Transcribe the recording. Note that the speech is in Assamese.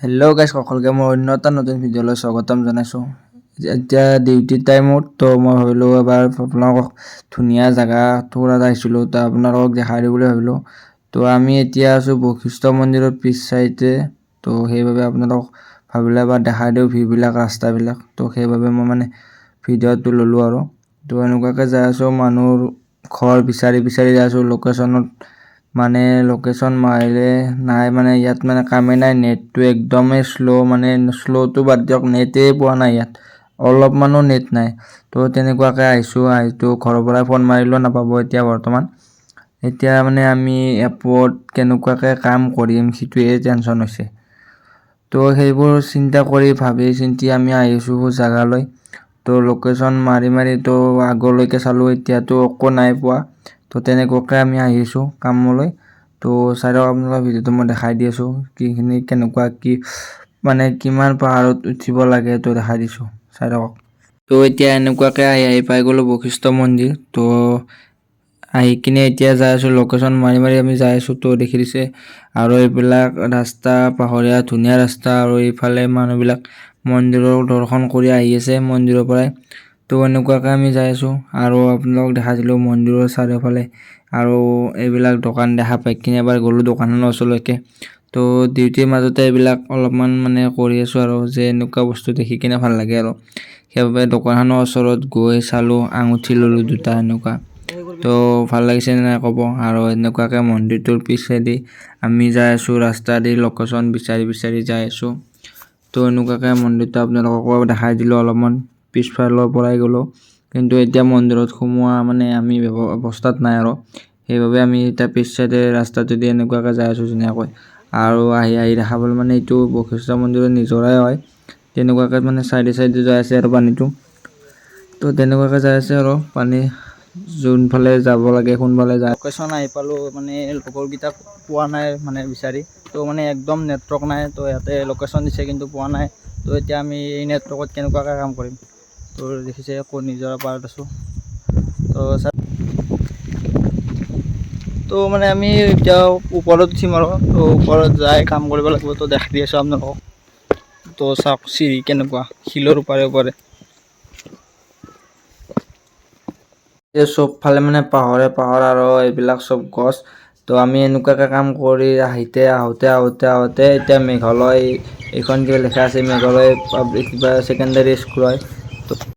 হেল্ল' গাইজ সকলোকে মই অন্য এটা নতুন ভিডিঅ'লৈ স্বাগতম জনাইছোঁ। এতিয়া ডিউটি টাইমত তো মই ভাবিলোঁ এবাৰ আপোনালোকক ধুনীয়া জেগা টুৰ এটা আহিছিলোঁ তো আপোনালোকক দেখাই দিওঁ বুলি ভাবিলোঁ। তো আমি এতিয়া আছোঁ বশিষ্ঠ মন্দিৰৰ পিছ চাইডে তো সেইবাবে আপোনালোকক ভাবিলোঁ এবাৰ দেখাই দিওঁ ভিউবিলাক ৰাস্তাবিলাক। তো সেইবাবে মই মানে ভিডিঅ'টো ল'লোঁ আৰু। তো এনেকুৱাকৈ যাই আছোঁ মানুহৰ ঘৰ বিচাৰি বিচাৰি যাই আছোঁ লোকেশ্যনত মানে লোকেশ্যন মাৰিলে নাই মানে ইয়াত মানে কামেই নাই নেটটো একদমেই শ্ল' মানে শ্ল'টো বাদ দিয়ক নেটেই পোৱা নাই ইয়াত অলপমানো নেট নাই। তো তেনেকুৱাকৈ আহিছোঁ আহিতো ঘৰৰ পৰাই ফোন মাৰিলেও নাপাব এতিয়া বৰ্তমান। এতিয়া মানে আমি এপত কেনেকুৱাকৈ কাম কৰিম সেইটোৱে টেনশ্যন হৈছে। তো সেইবোৰ চিন্তা কৰি ভাবি চিন্তি আমি আহিছোঁ জেগালৈ। তো লোকেশ্যন মাৰি মাৰি তো আগলৈকে চালোঁ এতিয়াতো একো নাই পোৱা। তো তেনেকুৱাকৈ আমি আহিছোঁ কামলৈ। তো লওক আপোনালোকৰ ভিডিঅ'টো মই দেখাই দি আছোঁ কিখিনি কেনেকুৱা কি মানে কিমান পাহাৰত উঠিব লাগে তো দেখাই দিছোঁ লওক তো এতিয়া এনেকুৱাকৈ আহি আহি পাই গ'লোঁ বশিষ্ঠ মন্দিৰ। তো আহি কিনে এতিয়া যাই আছোঁ লোকেশ্যন মাৰি মাৰি আমি যাই আছোঁ তো দেখি দিছে। আৰু এইবিলাক ৰাস্তা পাহাৰীয়া ধুনীয়া ৰাস্তা আৰু এইফালে মানুহবিলাক মন্দিৰৰ দৰ্শন কৰি আহি আছে মন্দিৰৰ পৰাই। তো এনেকুৱাকৈ আমি যাই আছোঁ আৰু আপোনালোকক দেখাইছিলোঁ মন্দিৰৰ চাৰিওফালে আৰু এইবিলাক দোকান দেখা পাই কিনে এবাৰ গ'লোঁ দোকানখনৰ ওচৰলৈকে। তো ডিউটিৰ মাজতে এইবিলাক অলপমান মানে কৰি আছোঁ আৰু যে এনেকুৱা বস্তু দেখি কিনে ভাল লাগে আৰু। সেইবাবে দোকানখনৰ ওচৰত গৈ চালোঁ আঙুঠি ল'লোঁ দুটা এনেকুৱা। তো ভাল লাগিছে নে নাই ক'ব? আৰু এনেকুৱাকৈ মন্দিৰটোৰ পিছেদি আমি যাই আছোঁ ৰাস্তা দি লোকেশ্যন বিচাৰি বিচাৰি যাই আছোঁ। তো এনেকুৱাকৈ মন্দিৰটো আপোনালোককো দেখাই দিলোঁ অলপমান। পিছফালৰ পৰাই গ'লোঁ। কিন্তু এতিয়া মন্দিৰত সোমোৱা মানে আমি অৱস্থাত নাই আৰু। সেইবাবে আমি এতিয়া পিছ চাইডে ৰাস্তাটোদি এনেকুৱাকৈ যাই আছোঁ ধুনীয়াকৈ। আৰু আহি আহি দেখা পালোঁ মানে এইটো বশিষ্ঠ মন্দিৰৰ নিজৰাই হয়। তেনেকুৱাকৈ মানে চাইডে চাইডে যাই আছে আৰু পানীটো। তো তেনেকুৱাকৈ যাই আছে আৰু পানী যোনফালে যাব লাগে কোনফালে যায়। লোকেশ্যন আহি পালোঁ মানে লগৰকেইটাক পোৱা নাই মানে বিচাৰি। তো মানে একদম নেটৱৰ্ক নাই তো ইয়াতে লোকেশ্যন দিছে কিন্তু পোৱা নাই। তো এতিয়া আমি এই নেটৱৰ্কত কেনেকুৱাকৈ কাম কৰিম? তো দেখিছে, আকৌ নিজৰ পাৰত আছোঁ। তো তো মানে আমি এতিয়া ওপৰত উঠিম আৰু। তো ওপৰত যাই কাম কৰিব লাগিব, তো দেখাই আছোঁ আপোনালোকক। তো চাওক, চিৰি কেনেকুৱা, শিলৰ ওপৰে ওপৰে। এই চবফালে মানে পাহৰে পাহাৰ আৰু এইবিলাক চব গছ। তো আমি এনেকুৱাকৈ কাম কৰি আহিতে, আহোঁতে আহোঁতে আহোঁতে এতিয়া মেঘালয়, এইখন কিবা লিখা আছে, মেঘালয় পাব্লিক কিবা ছেকেণ্ডাৰী স্কুল হয়। তো